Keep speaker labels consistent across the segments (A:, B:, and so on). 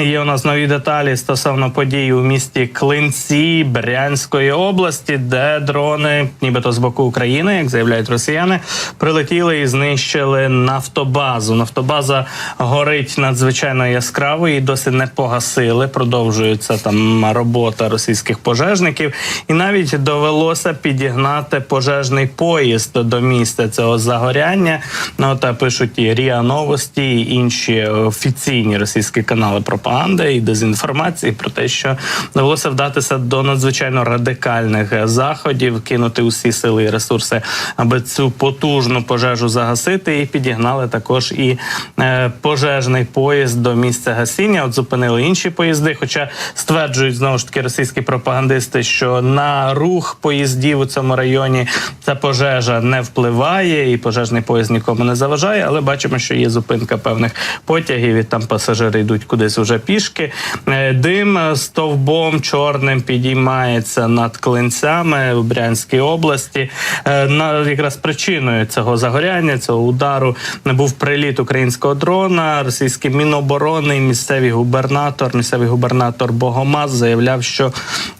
A: Є у нас нові деталі стосовно подій у місті Клинці Брянської області, де дрони, нібито з боку України, як заявляють росіяни, прилетіли і знищили нафтобазу. Нафтобаза горить надзвичайно яскраво і досі не погасили. Продовжується там робота російських пожежників, і навіть довелося підігнати пожежний поїзд до місця цього загоряння. Ну та пишуть і Ріа Новості, і інші офіційні російські канали пропаганди і дезінформації про те, що довелося вдатися до надзвичайно радикальних заходів, кинути усі сили і ресурси, аби цю потужну пожежу загасити, і підігнали також і е, пожежний поїзд до місця гасіння. От зупинили інші поїзди. Хоча стверджують знову ж таки російські пропагандисти, що на рух поїздів у цьому районі ця пожежа не впливає, і пожежний поїзд нікому не заважає. Але бачимо, що є зупинка певних потягів, і там пасажири йдуть кудись уже пішки. Е, Дим стовбом чорним підіймається над клинцями в Брянській області. Е, На якраз причиною цього загоряння, цього удару був приліт українського дрона. Російський міноборони, місцевий губернатор, місцевий губернатор Богомаз заявляв, що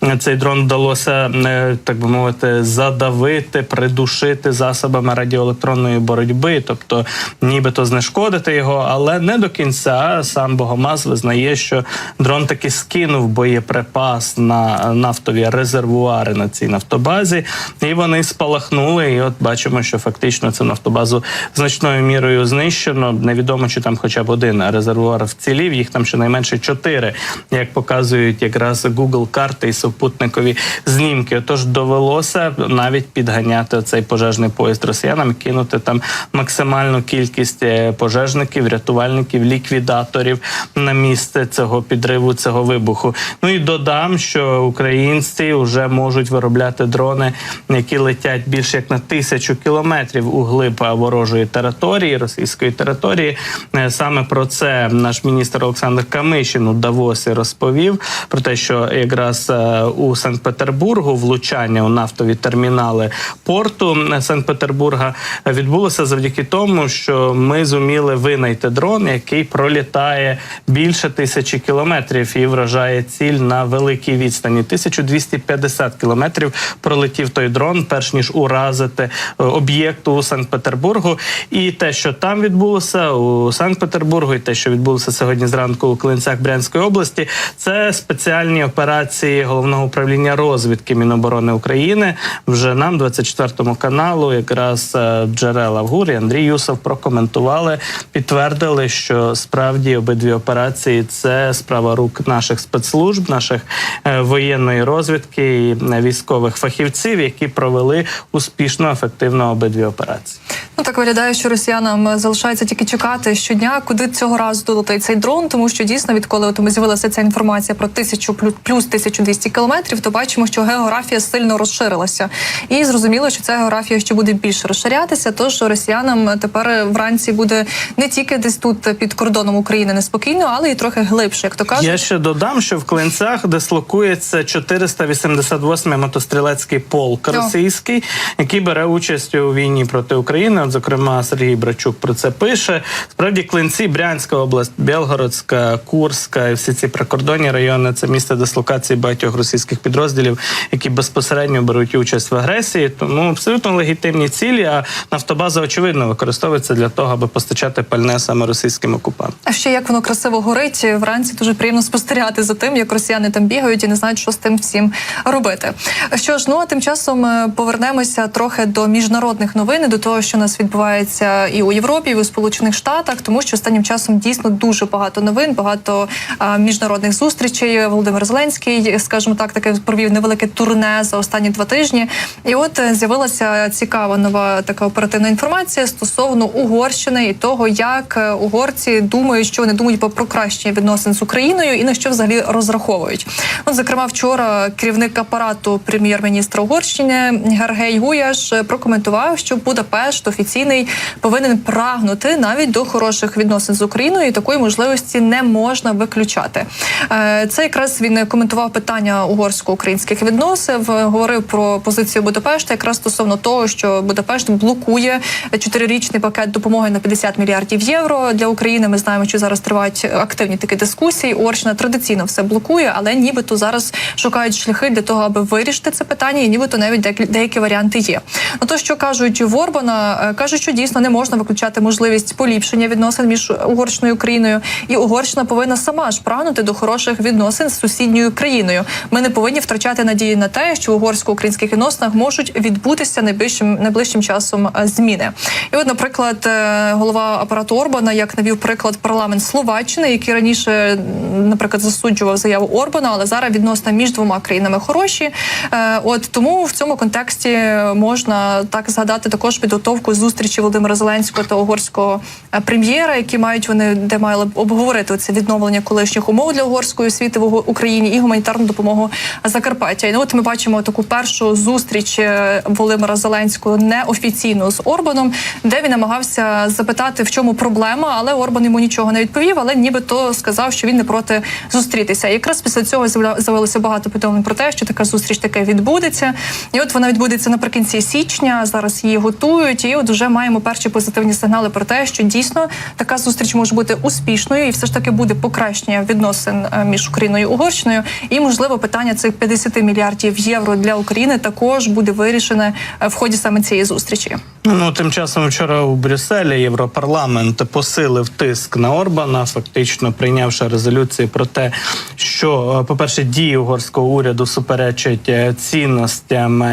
A: е, цей дрон вдалося е, так би мовити задавити, придушити засобами радіоелектронної боротьби, тобто нібито знешкодити його, але не до кінця. Сам Богомаз визнає, що дрон таки скинув боєприпас на нафтові резервуари на цій нафтобазі, і вони спалахнули. І от бачимо, що фактично цю нафтобазу значною мірою знищено. Невідомо, чи там хоча б один резервуар вцілів. Їх там щонайменше чотири, як показують якраз Google карти і супутникові знімки. Отож довелося навіть підганяти цей пожежний поїзд росіянам, кинути там максимальну кількість е, пожежників, рятувальників, ліквідаторів на місце цього підриву, цього вибуху. Ну і додам, що українці вже можуть виробляти дрони, які летять більше як на тисячу кілометрів у глиб ворожої території, російської території. Е, Саме про це наш міністр Олександр Камишин у Давосі розповів про те, що якраз е, у Санкт-Петербургу влучання у нафтові термінали порту е, Санкт-Петербурга відбулося завдяки тому, що ми зуміли винайти дрон, який пролітає більше тисячі кілометрів і вражає ціль на великій відстані. 1250 кілометрів пролетів той дрон, перш ніж уразити е, об'єкт у Санкт-Петербургу. І те, що там відбулося у Санкт-Петербургу, і те, що відбулося сьогодні зранку у Клинцях Брянської області, це спеціальні операції головного управління розвідки Міноборони України. Вже нам, 24 каналу, якраз е, джерела в гурі Андрій Юсов прокоментували, підтвердили, що справді обидві операції це справа рук наших спецслужб, наших е, воєнної розвідки і е, військових фахівців, які провели успішно, ефективно обидві операції.
B: Ну так виглядає, що росіянам залишається тільки чекати щодня, куди цього разу долетить цей дрон, тому що дійсно, відколи от з'явилася ця інформація про тисячу плюс плюс 1200 кілометрів, то бачимо, що географія сильно розширилася, і зрозуміло, що ця географія ще буде більше розширятися. Тож росіянам тепер вранці буде не тільки десь тут під кордоном України неспокійно, але й трохи глибше, як то кажуть.
A: Я ще додам, що в клинцях дислокується 488 мотострілецький полк російський, який бере участь у війні проти України. От, зокрема, Сергій Брачук про це пише. Справді, клинці, Брянська область, Білгородська, Курська і всі ці прикордонні райони це місце дислокації багатьох російських підрозділів, які безпосередньо беруть участь в агресії. Тому абсолютно легітимні цілі. А нафтобаза очевидно використовується для того, аби постачати пальне саме російським окупантам.
B: А ще як воно красиво горить вранці, дуже приємно спостерігати за тим, як росіяни там бігають і не знають, що з тим всім робити. Що ж, ну а тим часом е, повернемося трохи до міжнародних новин, до того, що у нас відбувається і у Європі, і у Сполучених Штатах, тому що останнім часом дійсно дуже багато новин, багато а, міжнародних зустрічей. Володимир Зеленський, скажімо так, таке провів невелике турне за останні два тижні. І от е, з'явилася цікава нова така оперативна інформація стосовно Угорщини і того, як е, угорці думають, що вони думають про покращення відносин з Україною і на що взагалі розраховують. От, зокрема, вчора керівник апарату прем'єр-міністра Угорщини Гергей Гуяш е, прокоментував, що Будапешт офіційний повинен прагнути навіть до хороших відносин з Україною. і Такої можливості не можна виключати. Е, Це якраз він коментував питання угорсько-українських відносин, говорив про позицію Будапешта, якраз стосовно того, що Будапешт блокує чотирирічний пакет допомоги на 50 мільярдів євро для України. Ми знаємо, що зараз тривають активні політики дискусій. Угорщина традиційно все блокує, але нібито зараз шукають шляхи для того, аби вирішити це питання, і нібито навіть деякі, варіанти є. Ну то, що кажуть в Орбана, кажуть, що дійсно не можна виключати можливість поліпшення відносин між Угорщиною і Україною, і Угорщина повинна сама ж прагнути до хороших відносин з сусідньою країною. Ми не повинні втрачати надії на те, що у угорсько-українських відносинах можуть відбутися найближчим найближчим часом е, зміни. І от, наприклад, е, голова апарату Орбана, як навів приклад парламент Словаччини, який раніше, наприклад, засуджував заяву Орбана, але зараз відносини між двома країнами хороші. Е, От тому в цьому контексті можна так згадати також підготовку зустрічі Володимира Зеленського та угорського е, прем'єра, які мають вони де мали обговорити це відновлення колишніх умов для угорської освіти в Україні і гуманітарну допомогу Закарпаття. І ну, от ми бачимо таку першу зустріч е, Володимира Зеленського неофіційно з Орбаном, де він намагався запитати, в чому проблема, але Орбан йому нічого не відповів. Але нібито сказав, що він не проти зустрітися. І якраз після цього з'явилося багато повідомлень про те, що така зустріч таке відбудеться. І от вона відбудеться наприкінці січня. Зараз її готують. І от вже маємо перші позитивні сигнали про те, що дійсно така зустріч може бути успішною, і все ж таки буде покращення відносин е, між Україною і Угорщиною. І можливо питання цих 50 мільярдів євро для України також буде вирішене е, в ході саме цієї зустрічі.
A: Ну тим часом вчора у Брюсселі Європарламент посилив тиск на Орбана, фактично прийнявши резолюції про те, що, е, по-перше, дії угорського уряду суперечать цінностям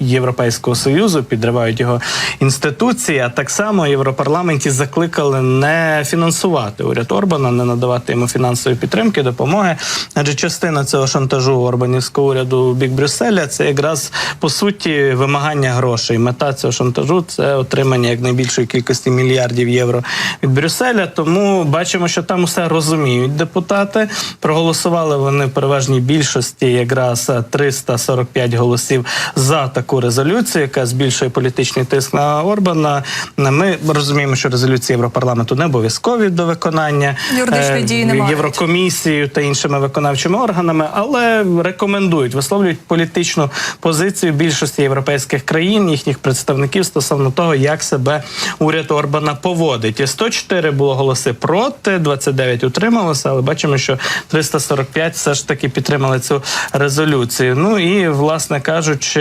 A: Європейського союзу, підривають його інституції. А так само в Європарламенті закликали не фінансувати уряд Орбана, не надавати йому фінансової підтримки, допомоги. Адже частина цього шантажу Орбанівського уряду бік Брюсселя це якраз по суті вимагання грошей. Мета цього шантажу це отримання якнайбільшої кількості мільярдів євро від Брюсселя. Тому бачимо, що там усе розуміють депутати. Проголосували вони в переважній більшості якраз 345 голосів за таку резолюцію, яка збільшує політичний тиск на Орбана. Ми розуміємо, що резолюції Європарламенту не обов'язкові до виконання
B: Юридичної
A: Е,
B: дії не.
A: Єврокомісією та іншими виконавчими органами, але рекомендують висловлюють політичну позицію більшості європейських країн, їхніх представників стосовно того, як себе уряд Орбана поводить. І 104 було голоси проти, 29 утрималося, але бачимо, що 345 все ж таки підтримали цю резолюцію. Ну і власне кажучи,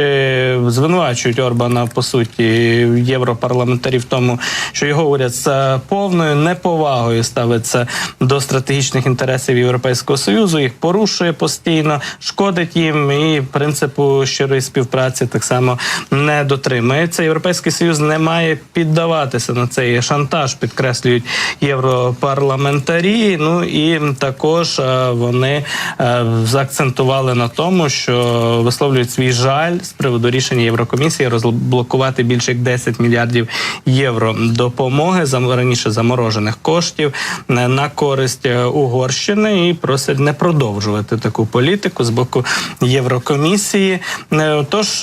A: звинувачують Орбана по суті європарламентарів тому, що його уряд з повною неповагою ставиться до стратегічних інтересів Європейського союзу, їх порушує постійно, шкодить їм і принципу щирої співпраці так само не дотримується. Європейський союз не має піддаватися на цей шантаж, підкреслюють європарламентарі. Ну і також е, вони е, заакцентували на тому, що висловлюють свій жаль з приводу рішення Єврокомісії розблокувати більше як 10 мільярдів євро допомоги за раніше заморожених коштів е, на користь е, Угорщини і просять не продовжувати таку політику з боку Єврокомісії. Е, Тож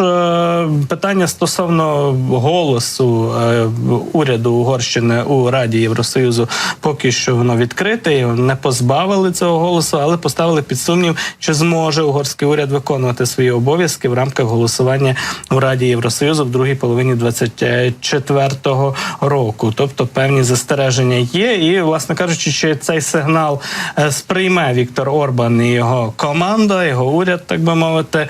A: питання стосовно голосу уряду Угорщини у Раді Євросоюзу поки що воно відкрите. Не позбавили цього голосу, але поставили під сумнів, чи зможе угорський уряд виконувати свої обов'язки в рамках голосування у Раді Євросоюзу в другій половині 24-го року. Тобто певні застереження є. І, власне кажучи, чи цей сигнал е, сприйме Віктор Орбан і його команда, його уряд, так би мовити.